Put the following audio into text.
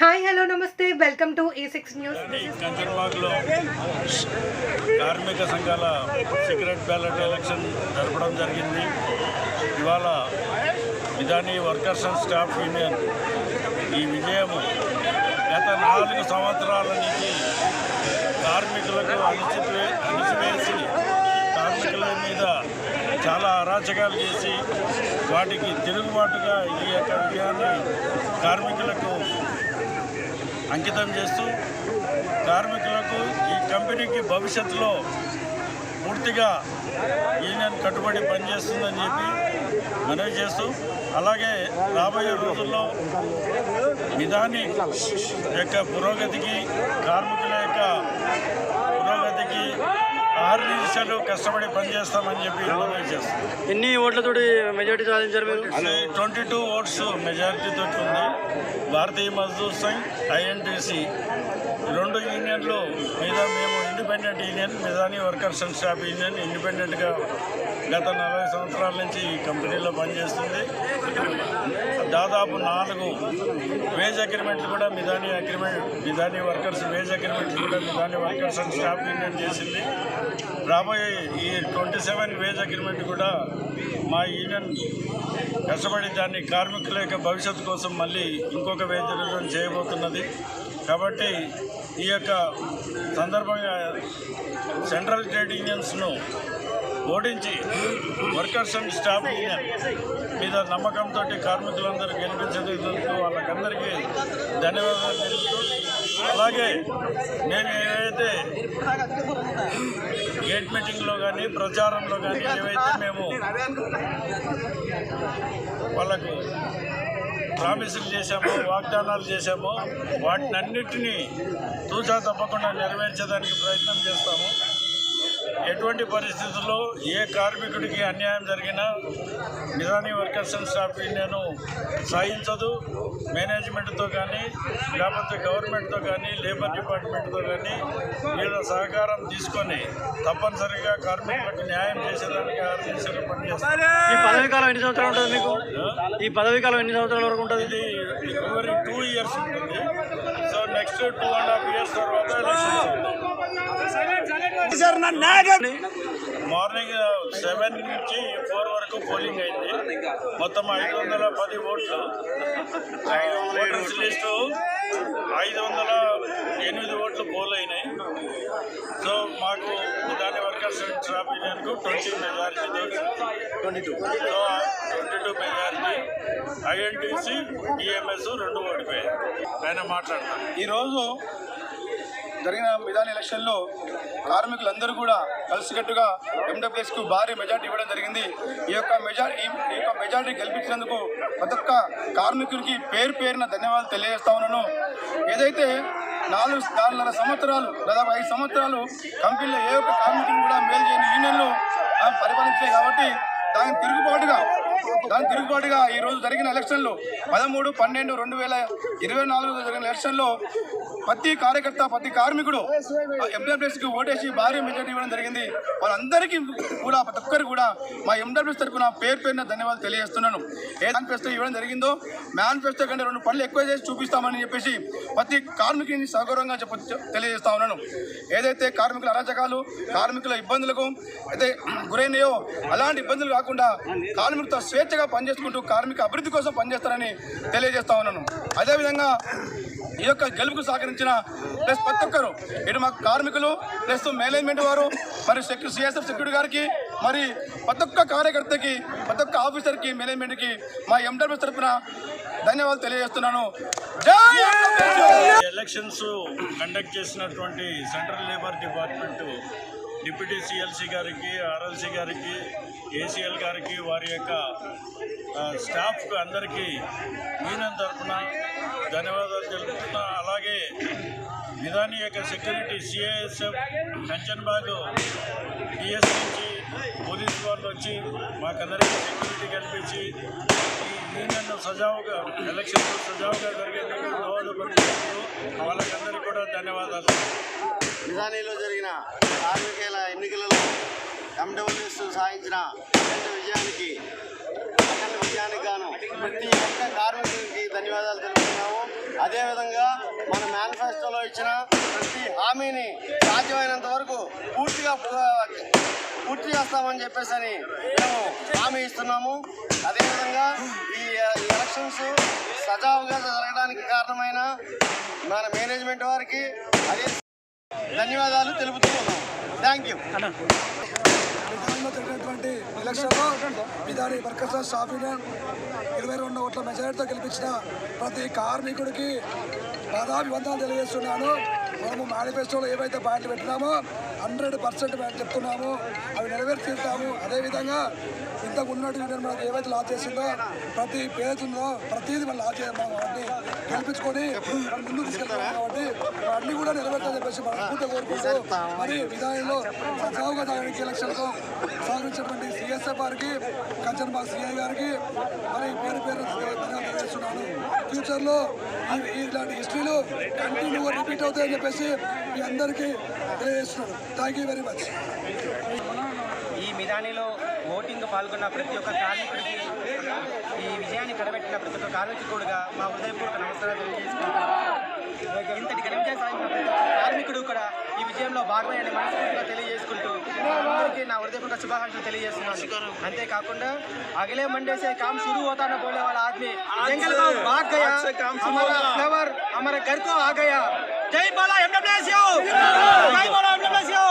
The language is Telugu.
హాయ్ హలో నమస్తే. Welcome to A six news. కంచర్బాగ్లో కార్మిక సంఘాల సీక్రెట్ బ్యాలెట్ ఎలక్షన్ జరపడం జరిగింది. ఇవాళ Midhani workers and staff union ఈ విజయం గత నాలుగు సంవత్సరాల నుంచి కార్మికులకు అణిచివే అణిచివేసి కార్మికుల మీద చాలా అరాచకాలు చేసి వాటికి తిరుగుబాటుగా ఈ యొక్క విజయాన్ని కార్మికులకు అంకితం చేస్తూ కార్మికులకు ఈ కంపెనీకి భవిష్యత్తులో పూర్తిగా యూనియన్ కట్టుబడి పనిచేస్తుందని చెప్పి మనవి చేస్తూ అలాగే రాబోయే రోజుల్లో విధాని యొక్క పురోగతికి కార్మికుల యొక్క ఆరు నిమిషాలు కష్టపడి పనిచేస్తామని చెప్పి ఎన్ని ఓట్లతోటి మెజారిటీ సాధించారు మీరు? ట్వంటీ టూ ఓట్స్ మెజారిటీ తోటి ఉంది. భారతీయ మజ్దూర్ సంఘ్ ఐఎన్టీసీ. రెండు యూనియన్లు మీద మేము independent union Midhani workers and staff union ఇండిపెండెంట్గా గత నలభై సంవత్సరాల నుంచి ఈ కంపెనీలో పనిచేస్తుంది. దాదాపు నాలుగు వేజ్ అగ్రిమెంట్లు కూడా Midhani agreement Midhani workers wage అగ్రిమెంట్లు కూడా Midhani workers and staff union చేసింది. రాబోయే ఈ ట్వంటీ సెవెన్ వేజ్ అగ్రిమెంట్ కూడా మా యూనియన్ కష్టపడి దాన్ని కార్మికుల యొక్క భవిష్యత్తు కోసం మళ్ళీ ఇంకొక వేజ్ అగ్రిమెంట్ చేయబోతున్నది. కాబట్టి ఈ యొక్క సందర్భంగా సెంట్రల్ ట్రేడ్ యూనియన్స్ను ఓడించి వర్కర్స్ అండ్ స్టాఫ్ యూనియన్ మీద నమ్మకంతో కార్మికులందరూ గెలిపించేందుకు వాళ్ళకందరికీ ధన్యవాదాలు తెలుపుతూ అలాగే నేను ఏవైతే గేట్ మీటింగ్లో కానీ ప్రచారంలో కానీ ఏవైతే మేము వాళ్ళకు ప్రామిసులు చేశామో వాగ్దానాలు చేశామో వాటినన్నిటినీ తూచా తప్పకుండా నెరవేర్చేదానికి ప్రయత్నం చేస్తాము. ఎటువంటి పరిస్థితుల్లో ఏ కార్మికుడికి అన్యాయం జరిగినా Midhani workers and staff union సాధించదు మేనేజ్మెంట్తో కానీ లేకపోతే గవర్నమెంట్తో కానీ లేబర్ డిపార్ట్మెంట్తో కానీ వీళ్ళ సహకారం తీసుకొని తప్పనిసరిగా కార్మికులకు న్యాయం చేసేదానికి ఆర్గనైజేషన్ పనిచేస్తారు ఈ పదవీ కాలం ఎన్ని సంవత్సరాలు ఉంటుంది మీకు ఈ పదవీ కాలం ఎన్ని సంవత్సరాల వరకు ఉంటుంది ఇది రికవరీ టూ ఇయర్స్ ఉంటుంది so next two and half years తర్వాత ఎలక్షన్స్ మార్నింగ్ సెవెన్ నుంచి ఫోర్ వరకు పోలింగ్ అయింది. మొత్తం ఐదు వందల పది ఓట్లు. ఓటర్స్ లిస్టు ఐదు వందల ఎనిమిది ఓట్లు పోల్ అయినాయి. సో మాకు దాని workers యూనియన్కు twenty majority twenty two. So twenty two majority INTUC BMS రెండు ఓడిపోయాయి. ఆయన మాట్లాడతాను ఈరోజు జరిగిన విధాన ఎలక్షన్లో కార్మికులందరూ కూడా కలిసికట్టుగా ఎండబ్ల్యూఎస్కు భారీ మెజార్టీ ఇవ్వడం జరిగింది. ఈ యొక్క మెజార్టీ ఈ యొక్క మెజార్టీ గెలిపించినందుకు ప్రతి ఒక్క కార్మికుడికి పేరు పేరున ధన్యవాదాలు తెలియజేస్తా ఉన్నాను. ఏదైతే నాలుగు నాలుగున్నర సంవత్సరాలు దాదాపు ఐదు సంవత్సరాలు కంపెనీలో ఏ ఒక్క కార్మికుని కూడా మేలు చేయని యూనియన్లు పరిపాలించాయి కాబట్టి దానికి తిరుగుబాటుగా దాని తిరుగుబాటుగా ఈ రోజు జరిగిన ఎలక్షన్లు పదమూడు పన్నెండు రెండు వేల ఇరవై నాలుగు జరిగిన ఎలక్షన్లో ప్రతి కార్యకర్త ప్రతి కార్మికుడు ఎండబ్ల్యూఎస్కి ఓటేసి భారీ మెజార్టీ ఇవ్వడం జరిగింది. వాళ్ళందరికీ కూడా ప్రతి ఒక్కరు కూడా మా ఎండబ్ల్యూఎస్ తరఫున పేరు పేరున ధన్యవాదాలు తెలియజేస్తున్నాను. ఏ మేనిఫెస్టో ఇవ్వడం జరిగిందో మేనిఫెస్టో కంటే రెండు పనులు ఎక్కువ చేసి చూపిస్తామని చెప్పేసి ప్రతి కార్మికుని సగౌరవంగా చెప్ప తెలియజేస్తా ఉన్నాను. ఏదైతే కార్మికుల అరాచకాలు కార్మికుల ఇబ్బందులకు అయితే గురైనాయో అలాంటి ఇబ్బందులు కాకుండా కార్మికులతో స్వేచ్ఛగా పనిచేసుకుంటూ కార్మిక అభివృద్ధి కోసం పనిచేస్తారని తెలియజేస్తా ఉన్నాను. అదేవిధంగా ఈ యొక్క గెలుపుకు సహకరించిన ప్లస్ ప్రతి ఒక్కరు ఇటు మా కార్మికులు ప్లస్ మేనేజ్మెంట్ వారు మరి సెక్యూ సిఎస్ఎఫ్ సెక్యూరిటీ గారికి మరి ప్రతి ఒక్క కార్యకర్తకి ప్రతి ఒక్క ఆఫీసర్కి మేనేజ్మెంట్కి మా ఎండబ్ల్యూఎస్ తరఫున ధన్యవాదాలు తెలియజేస్తున్నాను. ఎలక్షన్స్ కండక్ట్ చేసినటువంటి central labour department deputy CLC గారికి ఆర్ఎల్సి గారికి ఏసీఎల్ గారికి వారి యొక్క స్టాఫ్ స్టాఫ్కు అందరికీ యూనియన్ తరఫున ధన్యవాదాలు తెలుపుతున్నా. అలాగే నిదాని యొక్క సెక్యూరిటీ సిఐఎస్ఎఫ్ కంచన్బాగ్ డిఎస్ నుంచి పోలీస్ వాళ్ళు వచ్చి మాకందరికీ సెక్యూరిటీ కల్పించి ఈ యూనియన్ సజావుగా ఎలక్షన్ సజావుగా జరిగేందుకు దోహదపడుతున్నారు వాళ్ళకందరికీ కూడా ధన్యవాదాలు. నిజానీలో జరిగిన కార్మికుల ఎన్నికలలో ఎండబ్ల్యూఎస్ సాధించిన అఖండ విజయానికి అఖండ విజయానికి గాను ప్రతి ఒక్క కార్మికుడికి ధన్యవాదాలు తెలుపుతున్నాము. అదేవిధంగా మన మేనిఫెస్టోలో ఇచ్చిన ప్రతి హామీని సాధ్యమైనంత వరకు పూర్తిగా పూర్తి చేస్తామని చెప్పేసి అని మేము హామీ ఇస్తున్నాము. అదేవిధంగా ఈ ఎలక్షన్స్ సజావుగా జరగడానికి కారణమైన మన మేనేజ్మెంట్ వారికి అదే ధన్యవాదాలు తెలుపుతూ ఉన్నాం థ్యాంక్ యూ విధానంలో జరిగినటువంటి ఎలక్షన్లో విధాని వర్కర్స్ స్టాఫ్ యూనియన్ ఇరవై రెండు ఓట్ల మెజారిటీతో గెలిపించిన ప్రతి కార్మికుడికి పాదాభివందనాలు తెలియజేస్తున్నాను. మనము మేనిఫెస్టోలో ఏవైతే పాయింట్లు పెట్టినామో హండ్రెడ్ పర్సెంట్ మేము చెప్తున్నాము అవి నెరవేర్చిస్తాము. అదేవిధంగా ఇంతకు ఉన్నట్టు యూనియన్ మనకు ఏవైతే లాస్ చేసిందో ప్రతి పేజ్ ప్రతిదీ మనం లాస్ చేద్దాం కాబట్టి గెలిపించుకొని మనం ముందుకు తీసుకెళ్తాం కాబట్టి అన్ని కూడా నెరవేర్చాలి చెప్పేసి మనం పూర్తి కోరుకుంటూ మరి విధానంలో సజావుగా జరగడానికి ఎలక్షన్కు సహకరించినటువంటి సిఎస్ఎఫ్ గారికి కంచన్ బాగ్ సిఐ గారికి మరి పేరు పేరు తెలియజేస్తున్నాను. ఫ్యూచర్లో ఇలాంటి హిస్టరీలు కంటిన్యూగా రిపీట్ అవుతాయని చెప్పేసి మీ అందరికీ తెలియజేస్తున్నాను. ఈ మిదానిలో ఓటింగ్ పాల్గొన్న ప్రతి ఒక్క కార్మికుడికి ఈ విజయాన్ని కడబెట్టిన ప్రతి ఒక్క కార్మికుడుగా మా హృదయపూర్వక నమస్కారాలు తెలియజేసుకుంటున్నాం ఇంతటి ఘనవిజయం సాధించిన ప్రతి ఒక్క కార్మికుడు కూడా ఈ విజయంలో భాగమైన మనస్ఫూర్తిగా తెలియజేసుకుంటూ అందరికీ నా హృదయపూర్వక శుభాకాంక్షలు తెలియజేస్తున్నాను. అంతేకాకుండా అగలే మండేసే కామ్ సురు హోతాన పోలే వాళ్ళ ఆద్మీ అమర అమర గర్కో ఆగయా ஜெய் பாலா எம்டபிள்யூசிஓ ஜெய் பாலா. எம்டபிள்யூசிஓ